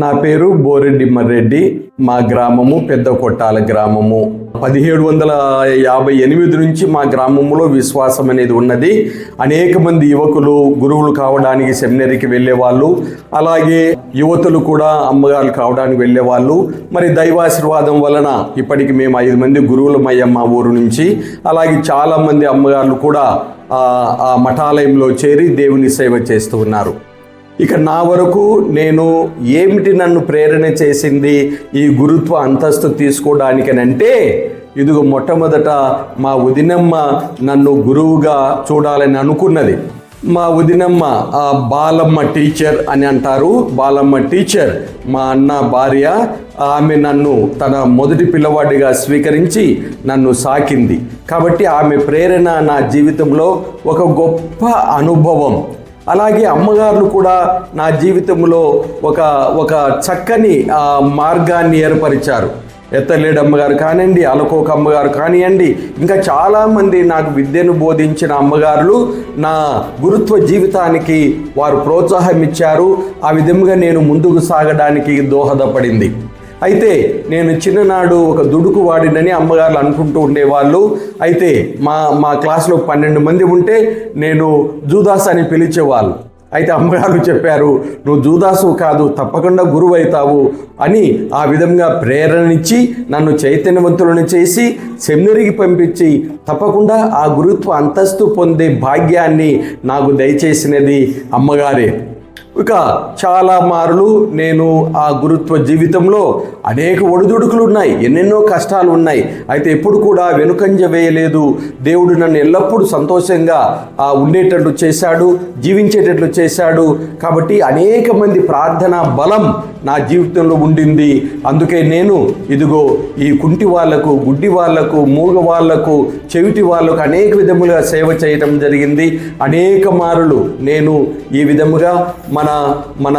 నా పేరు బోరెడ్డి మర్రెడ్డి. మా గ్రామము పెద్ద కొట్టాల గ్రామము. పదిహేడు వందల యాభై ఎనిమిది నుంచి మా గ్రామంలో విశ్వాసం అనేది ఉన్నది. అనేక మంది యువకులు గురువులు కావడానికి సెమినరీకి వెళ్ళేవాళ్ళు. అలాగే యువతులు కూడా అమ్మగారు కావడానికి వెళ్ళేవాళ్ళు. మరి దైవాశీర్వాదం వలన ఇప్పటికి మేము ఐదు మంది గురువులమయ్యాం మా ఊరు నుంచి. అలాగే చాలామంది అమ్మగారులు కూడా ఆ ఆ మఠాలయంలో చేరి దేవుని సేవ చేస్తూ ఉన్నారు. ఇక నా వరకు నేను ఏమిటి నన్ను ప్రేరణ చేసింది ఈ గురుత్వ అంతస్తు తీసుకోవడానికనంటే ఇదిగో మొట్టమొదట మా ఉదినమ్మ నన్ను గురువుగా చూడాలని అనుకున్నది. మా ఉదినమ్మ ఆ బాలమ్మ టీచర్ అని అంటారు. బాలమ్మ టీచర్ మా అన్న భార్య ఆమె నన్ను తన మొదటి పిల్లవాడిగా స్వీకరించి నన్ను సాకింది. కాబట్టి ఆమె ప్రేరణ నా జీవితంలో ఒక గొప్ప అనుభవం. అలాగే అమ్మగారులు కూడా నా జీవితంలో ఒక ఒక చక్కని మార్గాన్ని ఏర్పరిచారు. ఎత్తలేడు అమ్మగారు కానివ్వండి అలకోక అమ్మగారు కానివ్వండి ఇంకా చాలామంది నాకు విద్యను బోధించిన అమ్మగారులు నా గురుత్వ జీవితానికి వారు ప్రోత్సాహం ఇచ్చారు. ఆ విధంగా నేను ముందుకు సాగడానికి దోహదపడింది. అయితే నేను చిన్ననాడు ఒక దుడుకు వాడినని అమ్మగారులు అనుకుంటూ ఉండేవాళ్ళు. అయితే మా మా క్లాస్లో పన్నెండు మంది ఉంటే నేను జూదాస్ అని పిలిచేవాళ్ళు. అయితే అమ్మగారు చెప్పారు నువ్వు జూదాసు కాదు తప్పకుండా గురువు అవుతావు అని ఆ విధంగా ప్రేరణనిచ్చి నన్ను చైతన్యవంతులను చేసి సెమినరీకి పంపించి తప్పకుండా ఆ గురుత్వ అంతస్తు పొందే భాగ్యాన్ని నాకు దయచేసినది అమ్మగారే. ఇక చాలా మారులు నేను ఆ గురుత్వ జీవితంలో అనేక ఒడిదుడుకులు ఉన్నాయి ఎన్నెన్నో కష్టాలు ఉన్నాయి. అయితే ఎప్పుడు కూడా వెనుకంజ వేయలేదు. దేవుడు నన్ను ఎల్లప్పుడూ సంతోషంగా ఆ ఉండేటట్లు చేశాడు జీవించేటట్లు చేశాడు. కాబట్టి అనేక మంది ప్రార్థన బలం నా జీవితంలో ఉండింది. అందుకే నేను ఇదిగో ఈ కుంటి వాళ్ళకు గుడ్డి వాళ్ళకు మూగ వాళ్ళకు చెవిటి వాళ్ళకు అనేక విధములుగా సేవ చేయడం జరిగింది. అనేక మారులు నేను ఈ విధముగా మన మన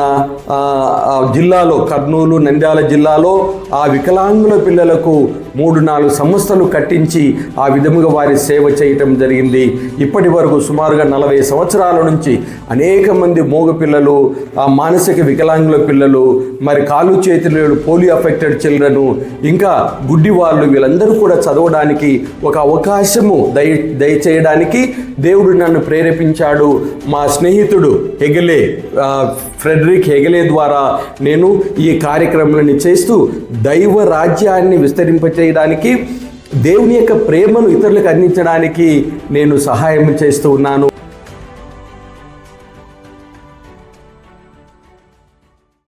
జిల్లాలో కర్నూలు నంద్యాల జిల్లాలో ఆ వికలాంగుల పిల్లలకు మూడు నాలుగు సంస్థలు కట్టించి ఆ విధముగా వారి సేవ చేయటం జరిగింది. ఇప్పటి వరకు సుమారుగా నలభై సంవత్సరాల నుంచి అనేక మంది మోగ పిల్లలు ఆ మానసిక వికలాంగుల పిల్లలు మరి కాలు చేతులు పోలియో అఫెక్టెడ్ చిల్డ్రన్ ఇంకా గుడ్డి వాళ్ళు వీళ్ళందరూ కూడా చదవడానికి ఒక అవకాశము దయ దయచేయడానికి దేవుడు నన్ను ప్రేరేపించాడు. మా స్నేహితుడు హెగలే ఫ్రెడరిక్ హెగలే ద్వారా నేను ఈ కార్యక్రమాన్ని చేస్తూ దైవ రాజ్యాన్ని చేయడానికి దేవుని యొక్క ప్రేమను ఇతరులకు అందించడానికి నేను సహాయం చేస్తూ ఉన్నాను.